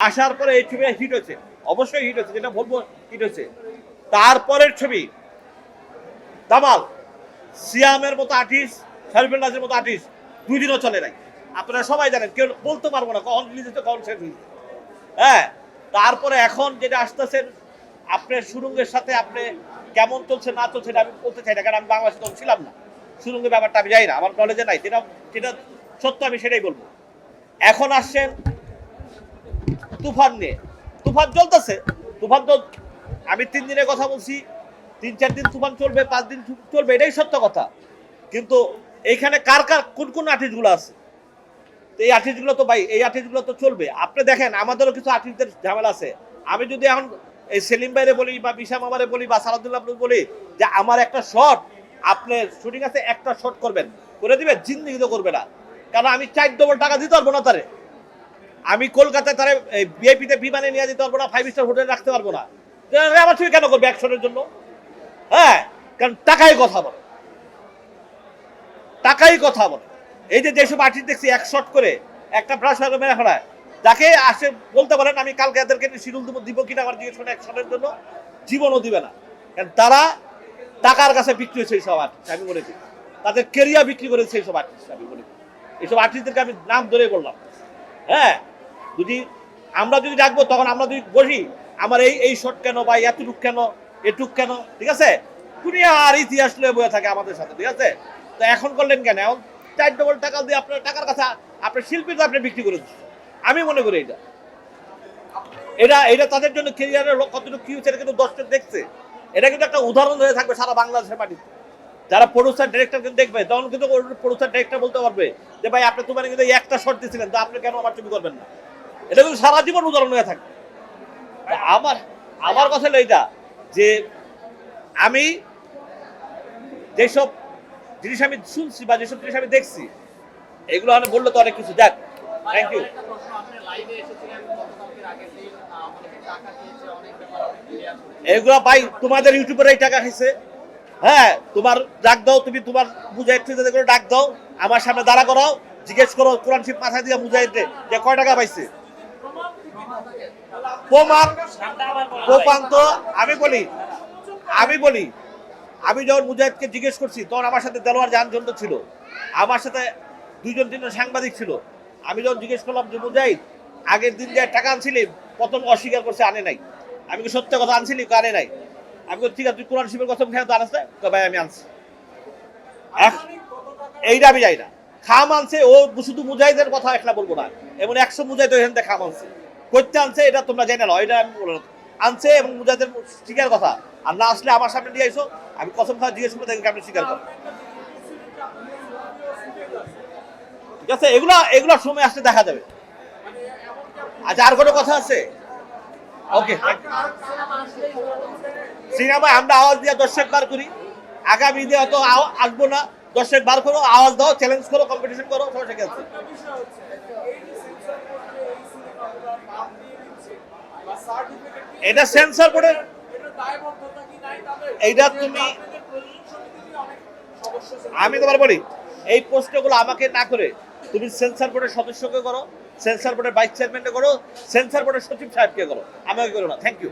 আসার পরে এই ছবি হিট হচ্ছে অবশ্যই হিট হচ্ছে যেটা বলব হিট হচ্ছে তারপরের ছবি, দামাল। সিয়ামের মতো আর্টিস্ট শারিফুল নাজের মতো আর্টিস্ট দুই দিনও চলে নাই। আপনারা সবাই জানেন, কেউ বলতে পারব না কখন রিলিজ হচ্ছে কখন শেষ হয়েছে। হ্যাঁ তারপরে এখন যেটা আসতেছেন আপনার সুরঙ্গের সাথে আপনি কেমন চলছে, না চলছে, এটা আমি বলতে চাই না, কারণ আমি বাংলাদেশে তখন ছিলাম না। সুরঙ্গের ব্যাপারটা আমি জানি না, আমার নলেজে নাই। যেটা যেটা সত্য আমি সেটাই বলব। এখন আসছেন তুফান নিয়ে। তুফান চলতেছে। তুফান তো আমি তিন দিনের কথা বলছি। তিন, চার দিন তুফান চলবে, পাঁচ দিন চলবে, এটাই সত্য কথা। কিন্তু এইখানে কার কার কোন কোন আর্টিস্টগুলো আছে? এই আর্টিস্টগুলো তো ভাই এই আর্টিস্টগুলো তো চলবে। আপনি দেখেন, আমাদেরও কিছু আর্টিস্টদের ঝামেলা আছে। আমি যদি এখন এই সেলিম ভাইরে বলি বা বিশাম আমারে বলি বা সালাদুল্লাহ বলি যে আমার একটা শট আপনি শুটিং আছে, একটা শট করবেন। করে দিবে জিন্দিগি তো করবে না। কারণ আমি চার ডবল টাকা দিতে পারব না তারে। আমি কলকাতায় তারে বিআইপিতে বিমানে নিয়ে যেতে পারব না ফাইভ স্টার হোটেলে রাখতে পারব না। আমার ছবি কেন করবে অ্যাকশনের জন্য? হ্যাঁ কারণ টাকাই কথা বলে। টাকাই কথা বলে। এই যে যেসব আর্টিস্ট দেখছি, এক শট করে, একটা ব্রাশ হয়ে মেরে ফেলায়। যাকে আসে বলতে পারেন, আমি কালকে এদেরকে শিডিউল দেবো, দিব কিনা আমার জিজ্ঞেস করে অ্যাকশনের জন্য জীবনও দিবে না। কারণ তারা টাকার কাছে বিক্রি হয়েছে এইসব আর্টিস্ট আমি করি তাদের কেরিয়ার বিক্রি করেছে এইসব আর্টিস্ট আমি করি এইসব আর্টিস্টদেরকে আমি নাম ধরে বললাম। হ্যাঁ যদি আমরা যদি ডাকবো তখন আমরা যদি বসি আমার এই এই শট কেন বা এতটুক কেন, এটুক কেন? ঠিক আছে? দুনিয়া আর ইতিহাস লয়ে বয়ে থাকে আমাদের সাথে, ঠিক আছে? তো এখন করলেন কেন? এখন চার ডবল টাকা দিয়ে আপনার টাকার কাছে আপনার শিল্পীটা আপনি বিক্রি করে আমি মনে করি এটা। এটা এটা তাদের জন্য কেরিয়ারের কতটুকু কি হচ্ছে, এটা কিন্তু দশটা দেখছে। এটা কিন্তু একটা উদাহরণ হয়ে থাকবে সারা বাংলাদেশের মাটিতে। যারা প্রডিউসার ডিরেক্টর কিন্তু দেখবে, তখন কিন্তু প্রডিউসার ডিরেক্টর বলতে পারবে যে, ভাই, আপনি তোমার কিন্তু একটা শট দিয়েছিলেন, তো আপনি কেন আমার ছবি করবেন না? এটা কিন্তু সারা জীবন উদাহরণ হয়ে থাকবে। আমার আমার কথা হলো এইটা যে আমি যেসব জিনিস আমি শুনছি বা যেসব জিনিস আমি দেখছি, এগুলো আমি বললে তো অনেক কিছু। দেখ থ্যাংক ইউ। এগুলো ভাই, তোমাদের ইউটিউবেরাই টাকা খাইছে হ্যাঁ তোমার ডাক দাও, তুমি তোমার মুজাহিদ ডাক দাও, আমার সামনে দাঁড়া করাও, জিজ্ঞেস করো, কোরআন শিব মাথায় দিয়ে মুজাহিদে যে কয় টাকা পাইছে। প্রমাণ প্রমাণ তো আমি বলি আমি বলি আমি যখন মুজাহিদকে জিজ্ঞেস করছি তখন আমার সাথে দেলোয়ার জাহান জন্য ছিল। আমার সাথে দুইজন তিনজন সাংবাদিক ছিল। আমি যখন জিজ্ঞেস করলাম যে মুজাহিদ আগের দিন যে টাকা আনছিলি প্রথম অস্বীকার করছে আনে নাই? আমি কি সত্য কথা আনছিলি? আনে নাই। আমি ঠিক আছে তুই কোরআন শিবের কথা খেয়ে তো আনস না? ভাই আমি আনছি। এখ- এইটা আমি যাই না। খাম আনছে ও শুধু মুজাহিদের কথা একটা বলব না। এমন একশো মুজাহিদ এখান থেকে খাম আনছে। করতে আনছে, এটা তোমরা জানি না, এটা আমি আনছে এবং মুজাহিদের শিকার কথা। আর না আসলে আমার সামনে দিয়ে আইসো, আমি কসম খাওয়া জিজ্ঞেস করে দেখি আপনি স্বীকার করো। ঠিক আছে, এগুলা এগুলা সময় আসলে দেখা যাবে। আচ্ছা আর কোনো কথা আছে? ওকে সিনেমা আমরা আওয়াজ দিয়ে দর্শক বার করি। আগামী ঈদে হয়তো আসব না। দর্শক বার করো, আওয়াজ দাও চ্যালেঞ্জ করো কম্পিটিশন করো, সমস্যা ঠিক আছে? এটা সেন্সর বোর্ডের এইটা তুমি আমি তোমার বলি, এই প্রশ্নগুলো আমাকে না করে তুমি সেন্সর বোর্ডের সদস্যকে করো সেন্সর বোর্ডের ভাইস চেয়ারম্যানকে করো সেন্সর বোর্ডের সচিব সাহেবকে করো। আমাকে করো না থ্যাংক ইউ